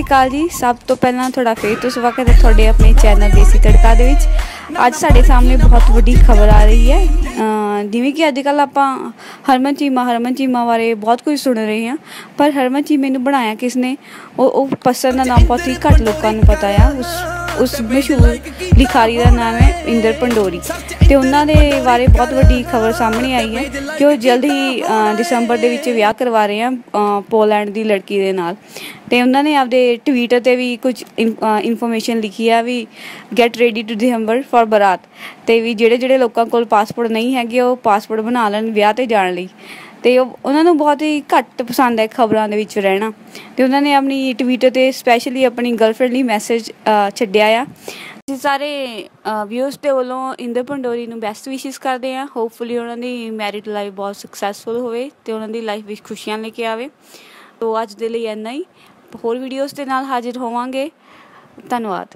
ਸਤਿ ਸ਼੍ਰੀ ਅਕਾਲ ਜੀ। ਸਭ ਤੋਂ ਪਹਿਲਾਂ ਤੁਹਾਡਾ ਫੇਰ ਤੋਂ ਸਵਾਗਤ ਹੈ ਤੁਹਾਡੇ ਆਪਣੇ ਚੈਨਲ ਦੇਸੀ ਤੜਕਾ ਦੇ ਵਿੱਚ। ਅੱਜ ਸਾਡੇ ਸਾਹਮਣੇ ਬਹੁਤ ਵੱਡੀ ਖਬਰ ਆ ਰਹੀ ਹੈ। ਜਿਵੇਂ ਕਿ ਅੱਜ ਕੱਲ ਆਪਾਂ ਹਰਮਨ ਚੀਮਾ ਹਰਮਨ ਚੀਮਾ ਬਾਰੇ ਬਹੁਤ ਕੁਝ ਸੁਣ ਰਹੇ ਹਾਂ। ਪਰ ਹਰਮਨ ਚੀਮੇ ਨੂੰ ਬਣਾਇਆ ਕਿਸ ਨੇ? ਉਹ ਉਹ ਪਰਸਨ ਦਾ ਨਾਮ ਬਹੁਤ ਹੀ ਘੱਟ ਲੋਕਾਂ ਨੂੰ ਪਤਾ ਆ। ਉਸ ਉਸ ਮਸ਼ਹੂਰ ਲਿਖਾਰੀ ਦਾ ਨਾਮ ਹੈ ਇੰਦਰ ਪੰਡੋਰੀ। ਤੇ ਉਹਨਾਂ ਦੇ ਬਾਰੇ ਬਹੁਤ ਵੱਡੀ ਖਬਰ ਸਾਹਮਣੇ ਆਈ ਹੈ ਕਿ ਉਹ ਜਲਦ ਹੀ ਦਸੰਬਰ ਦੇ ਵਿੱਚ ਵਿਆਹ ਕਰਵਾ ਰਹੇ ਆ ਪੋਲੈਂਡ ਦੀ ਲੜਕੀ ਦੇ ਨਾਲ। ਤੇ ਉਹਨਾਂ ਨੇ ਆਪਦੇ ਟਵਿੱਟਰ ਤੇ ਵੀ ਕੁਝ ਇਨਫੋਰਮੇਸ਼ਨ ਲਿਖੀ ਆ we get ready two December for baraat ਤੇ ਵੀ ਜਿਹੜੇ ਜਿਹੜੇ ਲੋਕਾਂ ਕੋਲ ਪਾਸਪੋਰਟ ਨਹੀਂ ਹੈਗੇ, ਉਹ ਪਾਸਪੋਰਟ ਬਣਾ ਲੈਣ ਵਿਆਹ ਤੇ ਜਾਣ ਲਈ। ਤੇ ਉਹ ਉਹਨਾਂ ਨੂੰ ਬਹੁਤ ਹੀ ਘੱਟ ਪਸੰਦ ਹੈ ਖਬਰਾਂ ਦੇ ਵਿੱਚ ਰਹਿਣਾ। ਤੇ ਉਹਨਾਂ ਨੇ ਆਪਣੀ ਟਵਿੱਟਰ ਤੇ ਸਪੈਸ਼ਲੀ ਆਪਣੀ ਗਰਲਫ੍ਰੈਂਡ ਲਈ ਮੈਸੇਜ ਛੱਡਿਆ ਆ। ਅਸੀਂ ਸਾਰੇ ਵਿਊਅਰਸ ਦੇ ਵੱਲੋਂ ਇੰਦਰ ਪੰਡੋਰੀ ਨੂੰ ਬੈਸਟ ਵਿਸ਼ੇਸ ਕਰਦੇ ਆ ਹੋਪਫੁਲੀ ਉਹਨਾਂ ਦੀ ਮੈਰਿਡ ਲਾਈਫ ਬਹੁਤ ਸਕਸੈਸਫੁਲ ਹੋਵੇ ਤੇ ਉਹਨਾਂ ਦੀ ਲਾਈਫ ਵਿੱਚ ਖੁਸ਼ੀਆਂ ਲੈ ਕੇ ਆਵੇ। ਤੋਂ ਅੱਜ ਦੇ ਲਈ ਇੰਨਾ ਹੀ। ਹੋਰ ਵੀਡੀਓਜ਼ ਦੇ ਨਾਲ ਹਾਜ਼ਰ ਹੋਵਾਂਗੇ। ਧੰਨਵਾਦ।